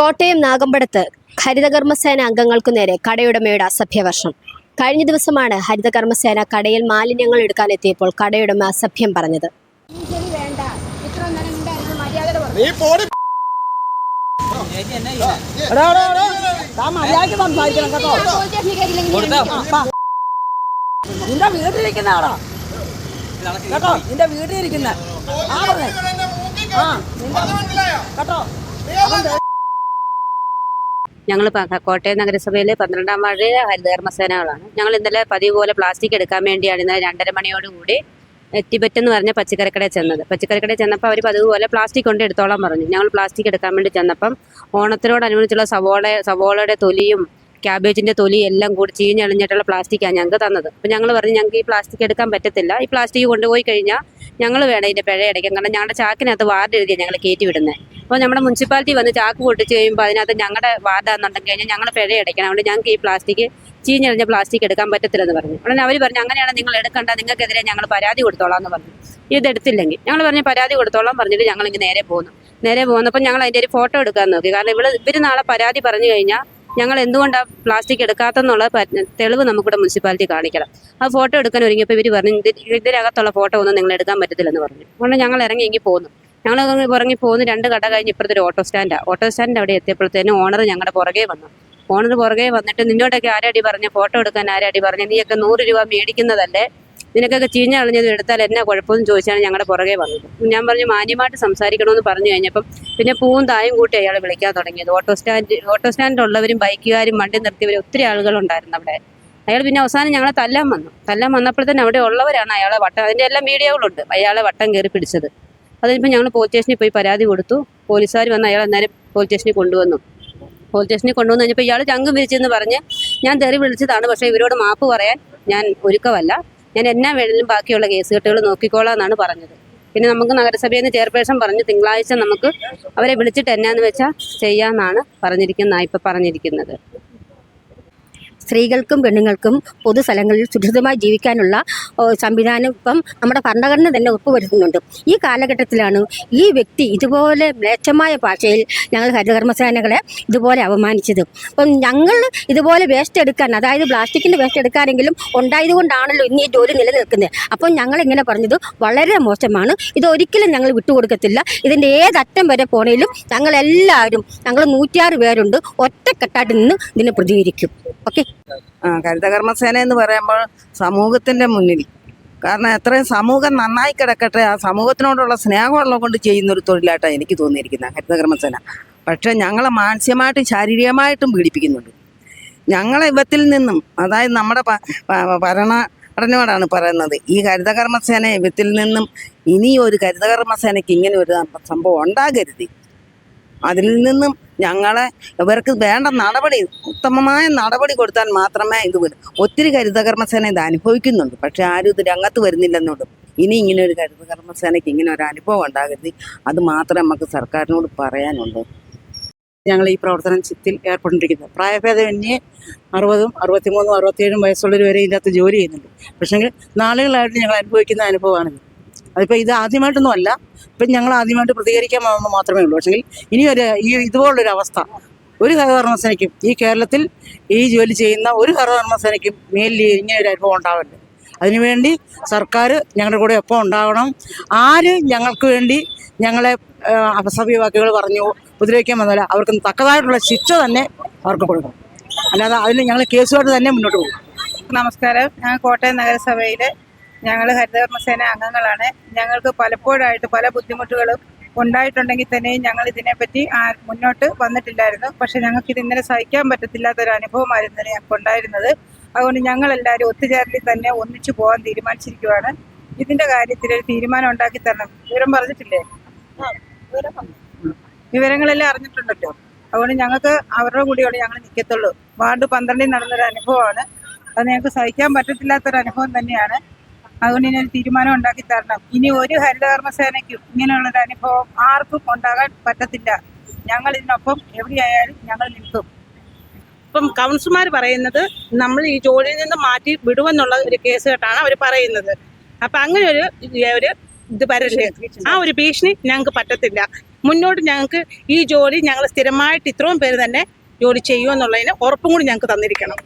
കോട്ടയം നാഗമ്പടത്ത് ഹരിതകർമ്മസേന അംഗങ്ങൾക്കു നേരെ കടയുടമയുടെ അസഭ്യവർഷം. കഴിഞ്ഞ ദിവസമാണ് ഹരിതകർമ്മസേന കടയിൽ മാലിന്യങ്ങൾ എടുക്കാനെത്തിയപ്പോൾ കടയുടമ അസഭ്യം പറഞ്ഞത്. നിന്റെ വീട്ടിലിരിക്കുന്ന ആടാ കേട്ടോ നിന്റെ വീട്ടിലിരിക്കുന്ന. ആ പറഞ്ഞേ. ആ നിന്റെ ഞങ്ങൾ കോട്ടയം നഗരസഭയിലെ പന്ത്രണ്ടാം വാർഡിലെ ഹരിതകർമ്മസേനകളാണ്. ഞങ്ങൾ ഇന്നലെ പതിവ് പോലെ പ്ലാസ്റ്റിക് എടുക്കാൻ വേണ്ടിയാണ് ഇന്നലെ രണ്ടര മണിയോടുകൂടി എത്തിപ്പറ്റെന്ന് എന്ന് പറഞ്ഞ പച്ചക്കറിക്കടയിൽ ചെന്നത്. പച്ചക്കറിക്കടയിൽ ചെന്നപ്പോൾ അവർ പതിവ് പോലെ പ്ലാസ്റ്റിക് കൊണ്ട് എടുത്തോളാൻ പറഞ്ഞു. ഞങ്ങൾ പ്ലാസ്റ്റിക് എടുക്കാൻ വേണ്ടി ചെന്നപ്പം ഓണത്തിനോടനുബന്ധിച്ചുള്ള സവോള സവോളയുടെ തൊലിയും ക്യാബേജിന്റെ തൊലി എല്ലാം കൂടി ചീഞ്ഞളിഞ്ഞിട്ടുള്ള പ്ലാസ്റ്റിക്കാണ് ഞങ്ങൾക്ക് തന്നത്. അപ്പോൾ ഞങ്ങൾ പറഞ്ഞു ഞങ്ങൾക്ക് ഈ പ്ലാസ്റ്റിക് എടുക്കാൻ പറ്റത്തില്ല. ഈ പ്ലാസ്റ്റിക് കൊണ്ടുപോയി കഴിഞ്ഞാൽ ഞങ്ങൾ വേണം ഇതിന്റെ പിഴ അടയ്ക്കാൻ. കാരണം ഞങ്ങളുടെ ചാക്കിനകത്ത് വാർഡ് എഴുതിയാണ് ഞങ്ങൾ കയറ്റി വിടുന്നത് അപ്പോൾ നമ്മുടെ മുനിസിപ്പാലിറ്റി വന്ന് ചാക്ക് പൊട്ടിച്ച് കഴിയുമ്പോൾ അതിനകത്ത് ഞങ്ങളുടെ വാർഡാണെന്നുണ്ടെങ്കിൽ കഴിഞ്ഞാൽ ഞങ്ങൾ പിഴ അടയ്ക്കണം അതുകൊണ്ട് ഞങ്ങൾക്ക് ഈ പ്ലാസ്റ്റിക് ചീഞ്ഞെറിഞ്ഞ പ്ലാസ്റ്റിക് എടുക്കാൻ പറ്റത്തില്ലെന്ന് പറഞ്ഞു. ഉടനെ അവർ പറഞ്ഞു അങ്ങനെയാണ് നിങ്ങൾ എടുക്കേണ്ട നിങ്ങൾക്കെതിരെ ഞങ്ങൾ പരാതി കൊടുത്തോളാം എന്ന് പറഞ്ഞു ഇതെടുത്തില്ലെങ്കിൽ ഞങ്ങൾ പറഞ്ഞു പരാതി കൊടുത്തോളാം പറഞ്ഞിട്ട് ഞങ്ങൾ ഇങ്ങനെ നേരെ പോകുന്നു നേരെ പോകുന്നപ്പോൾ ഞങ്ങൾ അതിന്റെ ഒരു ഫോട്ടോ എടുക്കാൻ നോക്കി. കാരണം ഇവൾ ഇവർ നാളെ പരാതി പറഞ്ഞു കഴിഞ്ഞാൽ ഞങ്ങൾ എന്തുകൊണ്ടാണ് പ്ലാസ്റ്റിക് എടുക്കാത്തെന്നുള്ള തെളിവ് നമുക്കിവിടെ മുനിസിപ്പാലിറ്റി കാണിക്കണം. ആ ഫോട്ടോ എടുക്കാൻ ഒരുങ്ങിയപ്പോൾ ഇവർ പറഞ്ഞു ഇത് ഇതിനകത്തുള്ള ഫോട്ടോ ഒന്നും നിങ്ങൾ എടുക്കാൻ പറ്റത്തില്ലെന്ന് പറഞ്ഞു. അതുകൊണ്ട് ഞങ്ങൾ ഇറങ്ങി എങ്കിൽ പോന്നു. ഞങ്ങൾ ഇറങ്ങി പോകുന്നു രണ്ട് കട കഴിഞ്ഞ് ഇപ്പുറത്തെ ഒരു ഓട്ടോ സ്റ്റാൻഡാണ് ഓട്ടോ സ്റ്റാൻഡിന്റെ അവിടെ എത്തിയപ്പോഴത്തേനും ഓണർ ഞങ്ങളുടെ പുറകെ വന്നു. ഓണർ പുറകെ വന്നിട്ട് നിന്നോടൊക്കെ ആരാടി പറഞ്ഞ ഫോട്ടോ എടുക്കാൻ ആരാടി പറഞ്ഞ നീയൊക്കെ നൂറ് രൂപ മേടിക്കുന്നതല്ലേ? നിനക്കൊക്കെ ചീഞ്ഞ കളഞ്ഞത് എടുത്താൽ എന്നാ കുഴപ്പമെന്ന് ചോദിച്ചാണ് ഞങ്ങളുടെ പുറകെ വന്നത്. ഞാൻ പറഞ്ഞു മാന്യമായിട്ട് സംസാരിക്കണമെന്ന് പറഞ്ഞു കഴിഞ്ഞപ്പം പിന്നെ പൂവും തായും കൂട്ടി അയാൾ വിളിക്കാൻ തുടങ്ങിയത്. ഓട്ടോ സ്റ്റാൻഡ് ഓട്ടോ സ്റ്റാൻഡിലുള്ളവരും ബൈക്കുകാരും വണ്ടി നിർത്തിയവരും ഒത്തിരി ആളുകളുണ്ടായിരുന്നു അവിടെ. അയാൾ പിന്നെ അവസാനം ഞങ്ങളെ തല്ലാൻ വന്നു. തല്ലാൻ വന്നപ്പോഴത്തേനും അവിടെ ഉള്ളവരാണ് അയാളെ വട്ടം. അതിന്റെ എല്ലാ മീഡിയകളുണ്ട് അയാളെ വട്ടം കയറി പിടിച്ചത്. അതിനിപ്പോൾ ഞങ്ങൾ പോലീസ് സ്റ്റേഷനിൽ പോയി പരാതി കൊടുത്തു. പോലീസുകാർ വന്ന് അയാൾ അന്നേരം പോലീസ് സ്റ്റേഷനിൽ കൊണ്ടുവന്നു. പോലീസ് സ്റ്റേഷനിൽ കൊണ്ടുവന്ന് കഴിഞ്ഞപ്പോൾ ഇയാൾ ചങ്കും വിരിച്ചെന്ന് പറഞ്ഞ് ഞാൻ തെറി വിളിച്ചതാണ് പക്ഷേ ഇവരോട് മാപ്പ് പറയാൻ ഞാൻ ഒരുക്കമല്ല. ഞാൻ എന്നാ വേണമെങ്കിലും ബാക്കിയുള്ള കേസ് കെട്ടുകൾ നോക്കിക്കോളാം എന്നാണ് പറഞ്ഞത്. പിന്നെ നമുക്ക് നഗരസഭയിൽ നിന്ന് ചെയർപേഴ്സൺ പറഞ്ഞു തിങ്കളാഴ്ച നമുക്ക് അവരെ വിളിച്ചിട്ട് എന്നാന്ന് വെച്ചാൽ ചെയ്യാമെന്നാണ് പറഞ്ഞിരിക്കുന്ന ഇപ്പം പറഞ്ഞിരിക്കുന്നത്. സ്ത്രീകൾക്കും പെണ്ണുങ്ങൾക്കും പൊതുസ്ഥലങ്ങളിൽ സുരക്ഷിതമായി ജീവിക്കാനുള്ള സംവിധാനം ഇപ്പം നമ്മുടെ ഭരണഘടന തന്നെ ഉറപ്പുവരുത്തുന്നുണ്ട്. ഈ കാലഘട്ടത്തിലാണ് ഈ വ്യക്തി ഇതുപോലെ മ്ലേച്ഛമായ ഭാഷയിൽ ഞങ്ങൾ ഹരിതകർമ്മസേനകളെ ഇതുപോലെ അപമാനിച്ചത്. അപ്പം ഞങ്ങൾ ഇതുപോലെ വേസ്റ്റ് എടുക്കാൻ അതായത് പ്ലാസ്റ്റിക്കിന്റെ വേസ്റ്റ് എടുക്കാനെങ്കിലും ഉണ്ടായതുകൊണ്ടാണല്ലോ ഇന്ന് ഈ ജോലി നിലനിൽക്കുന്നത്. അപ്പം ഞങ്ങൾ ഇങ്ങനെ പറഞ്ഞത് വളരെ മോശമാണ്. ഇതൊരിക്കലും ഞങ്ങൾ വിട്ടുകൊടുക്കത്തില്ല. ഇതിന്റെ ഏതറ്റം വരെ പോണേലും ഞങ്ങളെല്ലാവരും ഞങ്ങൾ നൂറ്റിയാറ് പേരുണ്ട് ഒറ്റക്കെട്ടായിട്ട് നിന്ന് ഇതിനെ പ്രതികരിക്കും. ഓക്കെ? ആ ഹരിതകർമ്മസേന എന്ന് പറയുമ്പോൾ സമൂഹത്തിന്റെ മുന്നിൽ. കാരണം എത്രയും സമൂഹം നന്നായി കിടക്കട്ടെ ആ സമൂഹത്തിനോടുള്ള സ്നേഹമുള്ളത് കൊണ്ട് ചെയ്യുന്ന ഒരു തൊഴിലായിട്ടാണ് എനിക്ക് തോന്നിയിരിക്കുന്നത് ഹരിതകർമ്മസേന പക്ഷേ ഞങ്ങളെ മാനസികമായിട്ടും ശാരീരികമായിട്ടും പീഡിപ്പിക്കുന്നുണ്ട്. ഞങ്ങളെ ഇവത്തിൽ നിന്നും അതായത് നമ്മുടെ ഭരണ പ- പറയുന്നത് ഈ ഹരിതകർമ്മസേന ഇവത്തിൽ നിന്നും ഇനി ഒരു ഹരിതകർമ്മസേനയ്ക്ക് ഇങ്ങനെ ഒരു സംഭവം ഉണ്ടാകരുത്. അതിൽ നിന്നും ഞങ്ങളെ ഇവർക്ക് വേണ്ട നടപടി ഉത്തമമായ നടപടി കൊടുത്താൽ മാത്രമേ ഇത് വരും. ഒത്തിരി കരുതകർമ്മസേന ഇത് അനുഭവിക്കുന്നുണ്ട്. പക്ഷെ ആരും ഇത് രംഗത്ത് വരുന്നില്ലെന്നോടും ഇനി ഇങ്ങനെ ഒരു കരുതകർമ്മസേനയ്ക്ക് ഇങ്ങനെ ഒരു അനുഭവം ഉണ്ടാകരുത്. അത് മാത്രമേ നമുക്ക് സർക്കാരിനോട് പറയാനുള്ളൂ. ഞങ്ങൾ ഈ പ്രവർത്തനത്തിൽ ഏർപ്പെട്ടിരിക്കുന്നത് പ്രായഭേദമന്യേ അറുപതും അറുപത്തിമൂന്നും അറുപത്തിയേഴും വയസ്സുള്ളവർ വരെ ഇതിനകത്ത് ജോലി ചെയ്യുന്നുണ്ട്. പക്ഷേ നാളുകളായിട്ട് ഞങ്ങൾ അനുഭവിക്കുന്ന അനുഭവമാണിത്. അതിപ്പോൾ ഇത് ആദ്യമായിട്ടൊന്നും അല്ല. ഇപ്പം ഞങ്ങൾ ആദ്യമായിട്ട് പ്രതികരിക്കാൻ മാത്രമേ ഉള്ളൂ. പക്ഷേ ഇനി ഒരു ഈ ഇതുപോലുള്ളൊരു അവസ്ഥ. ഒരു ഹരിതകർമ്മസേനയ്ക്കും ഈ കേരളത്തിൽ ഈ ജോലി ചെയ്യുന്ന ഒരു ഹരിതകർമ്മസേനയ്ക്കും മേലിൽ ഇങ്ങനെ ഒരു അനുഭവം ഉണ്ടാവരുത്. അതിനുവേണ്ടി സർക്കാർ ഞങ്ങളുടെ കൂടെ ഒപ്പം ഉണ്ടാവണം. ആര് ഞങ്ങൾക്ക് വേണ്ടി ഞങ്ങളെ അപസഭ്യ വാക്കുകൾ പറഞ്ഞു ഉപദ്രവിക്കാൻ വന്നാലും അവർക്ക് തക്കതായിട്ടുള്ള ശിക്ഷ തന്നെ അവർക്ക് കൊടുക്കണം. അല്ലാതെ അതിൽ ഞങ്ങൾ കേസുമായിട്ട് തന്നെ മുന്നോട്ട് പോകും. നമസ്കാരം. ഞാൻ കോട്ടയം നഗരസഭയിലെ ഞങ്ങൾ ഹരിതകർമ്മസേന അംഗങ്ങളാണ്. ഞങ്ങൾക്ക് പലപ്പോഴായിട്ട് പല ബുദ്ധിമുട്ടുകളും ഉണ്ടായിട്ടുണ്ടെങ്കിൽ തന്നെയും ഞങ്ങൾ ഇതിനെപ്പറ്റി മുന്നോട്ട് വന്നിട്ടില്ലായിരുന്നു. പക്ഷെ ഞങ്ങൾക്ക് ഇത് ഇന്നലെ സഹിക്കാൻ പറ്റത്തില്ലാത്തൊരു അനുഭവമായിരുന്നു ഞങ്ങൾക്ക് ഉണ്ടായിരുന്നത്. അതുകൊണ്ട് ഞങ്ങൾ എല്ലാവരും ഒത്തുചേരലിൽ തന്നെ ഒന്നിച്ചു പോകാൻ തീരുമാനിച്ചിരിക്കുവാണ്. ഇതിന്റെ കാര്യത്തിൽ ഒരു തീരുമാനം ഉണ്ടാക്കി തരണം. വിവരം പറഞ്ഞിട്ടില്ലേ? വിവരങ്ങളെല്ലാം അറിഞ്ഞിട്ടുണ്ടല്ലോ. അതുകൊണ്ട് ഞങ്ങൾക്ക് അവരുടെ കൂടെയാണ് ഞങ്ങൾ നിൽക്കത്തുള്ളൂ. വാർഡ് പന്ത്രണ്ടിൽ നടന്നൊരു അനുഭവമാണ്. അത് ഞങ്ങൾക്ക് സഹിക്കാൻ പറ്റത്തില്ലാത്തൊരു അനുഭവം തന്നെയാണ്. അതുകൊണ്ട് ഇനി ഒരു തീരുമാനം ഉണ്ടാക്കി തരണം. ഇനി ഒരു ഹരിതകർമ്മസേനയ്ക്കും ഇങ്ങനെയുള്ളൊരു അനുഭവം ആർക്കും ഉണ്ടാകാൻ പറ്റത്തില്ല. ഞങ്ങൾ ഇതിനൊപ്പം എവിടെയായാലും ഞങ്ങൾ നിൽക്കും. ഇപ്പം കൗൺസിലർമാർ പറയുന്നത് നമ്മൾ ഈ ജോലിയിൽ നിന്ന് മാറ്റി വിടുമെന്നുള്ള ഒരു കേസ് കേട്ടാണ് അവർ പറയുന്നത്. അപ്പം അങ്ങനെ ഒരു ഒരു ഇത് വരല്ലേ? ആ ഒരു ഭീഷണി ഞങ്ങൾക്ക് പറ്റത്തില്ല. മുന്നോട്ട് ഞങ്ങൾക്ക് ഈ ജോലി ഞങ്ങൾ സ്ഥിരമായിട്ട് ഇത്രയും പേര് തന്നെ ജോലി ചെയ്യുമെന്നുള്ളതിന് ഉറപ്പും കൂടി ഞങ്ങൾക്ക് തന്നിരിക്കണം.